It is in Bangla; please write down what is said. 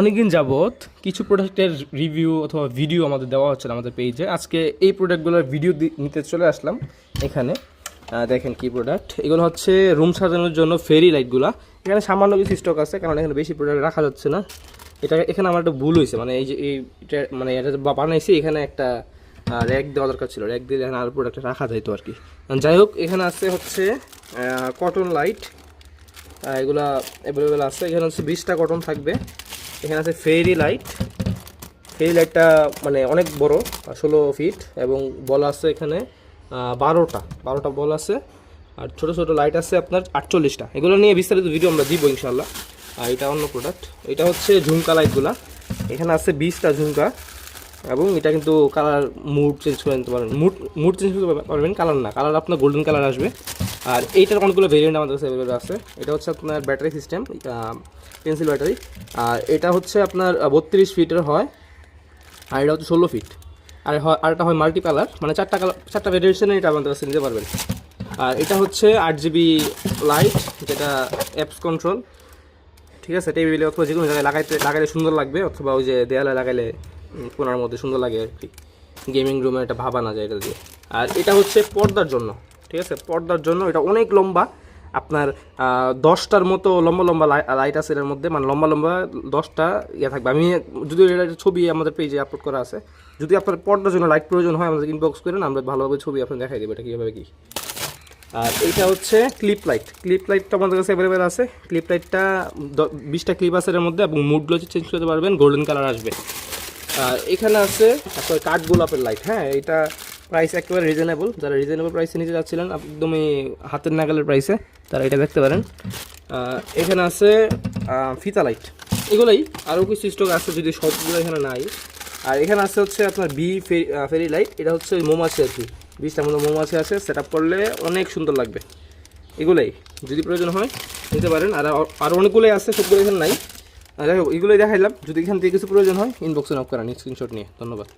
অনেকদিন যাবৎ কিছু প্রোডাক্টের রিভিউ অথবা ভিডিও আমাদের দেওয়া হচ্ছে আমাদের পেজে। আজকে এই প্রোডাক্টগুলোর ভিডিও নিতে চলে আসলাম এখানে। দেখেন কি প্রোডাক্ট। এগুলো হচ্ছে রুম সাজানোর জন্য ফেরি লাইটগুলো। এখানে সামান্য কিছু স্টক আছে, কারণ এখানে বেশি প্রোডাক্ট রাখা যাচ্ছে না। এটা, এখানে আমার একটা ভুল হয়েছে মানে এই যে এই এটা মানে এটা বানাইছি, এখানে একটা র্যাক দেওয়া দরকার ছিল। র্যাক দিলে এখানে আরও প্রোডাক্ট রাখা যাইতো আর কি যাই হোক, এখানে আছে হচ্ছে কটন লাইট এগুলা অ্যাভেলেবেল আছে। এখানে হচ্ছে বিশটা কটন থাকবে। এখানে আছে ফেরি লাইট ফেরি লাইটটা মানে অনেক বড় ষোলো ফিট এবং বল আছে এখানে বারোটা। বারোটা বল আছে। আর ছোট ছোট লাইট আছে আপনার আটচল্লিশটা। এগুলো নিয়ে বিস্তারিত ভিডিও আমরা দিব ইনশাল্লাহ আর এটা অন্য প্রোডাক্ট এটা হচ্ছে ঝুমকা লাইটগুলা এখানে আছে বিশটা ঝুমকা এবং এটা কিন্তু কালার মুড চেঞ্জ করে নিতে পারবেন মুড মুড চেঞ্জ করতে পারবেন কালার না। কালার আপনার গোল্ডেন কালার আসবে। আর এইটার অনেকগুলো ভেরিয়েন্ট আমাদের কাছে অ্যাভেলেবল আছে। এটা হচ্ছে আপনার ব্যাটারি সিস্টেম পেন্সিল ব্যাটারি আর এটা হচ্ছে আপনার বত্রিশ ফিটের হয়, আর এটা হচ্ছে ষোলো ফিট আর হয় আর এটা হয় মাল্টি কালার মানে চারটা কালার চারটা ভেরিয়েশনে এটা আমাদের কাছে নিতে পারবেন। আর এটা হচ্ছে আট জিবি লাইট যেটা অ্যাপস কন্ট্রোল ঠিক আছে টেবিলে অথবা যে কোনো জায়গায় লাগাইতে, লাগাইলে সুন্দর লাগবে, অথবা ওই যে দেয়ালে লাগাইলে কোনার মধ্যে সুন্দর লাগে আর কি। গেমিং রুমে এটা ভাবা না যায় এটা দিয়ে। আর এটা হচ্ছে পর্দার জন্য। ঠিক আছে? পর্দার জন্য এটা অনেক লম্বা। আপনার দশটার মতো লম্বা লম্বা লাইট আছে এর মধ্যে। মানে লম্বা লম্বা দশটা ইয়ে থাকবে। আমি যদি এটা ছবি আমাদের পেজে আপলোড করা আছে, যদি আপনার পর্দার জন্য লাইট প্রয়োজন হয় আমাদের ইনবক্স করেন আমরা ভালোভাবে ছবি আপনার দেখাই দেবো এটা কীভাবে কী। আর এইটা হচ্ছে ক্লিপ লাইট ক্লিপ লাইটটা আমাদের কাছে অ্যাভেলেবেল আছে। ক্লিপ লাইটটা বিশটা ক্লিপ আছে এর মধ্যে এবং মুডগুলো চেঞ্জ করতে পারবেন গোল্ডেন কালার আসবে। আর এখানে আছে আপনার কাঠ গোলাপের লাইট হ্যাঁ এটা প্রাইস একেবারে রিজনেবল যারা রিজনেবল প্রাইসে নিতে যাচ্ছিলেন, একদমই হাতের নাগালের প্রাইসে তারা এটা দেখতে পারেন। এখানে আছে ফিতা লাইট এগুলোই আরও কিছু স্টক আছে যদি সবগুলো এখানে নাই। আর এখানে আছে হচ্ছে আপনার বি ফেরি লাইট এটা হচ্ছে ওই মৌমাছি আর কি। বিশটার মতো মৌমাছি আছে। সেট করলে অনেক সুন্দর লাগবে। এগুলোই, যদি প্রয়োজন হয়, নিতে পারেন। আর আরও অনেকগুলোই আছে, সবগুলো এখানে নাই। যাই হোক, এগুলোই দেখাইলাম। যদি এখান থেকে কিছু প্রয়োজন হয় ইনবক্সে নক করেন স্ক্রিনশট নিয়ে। ধন্যবাদ।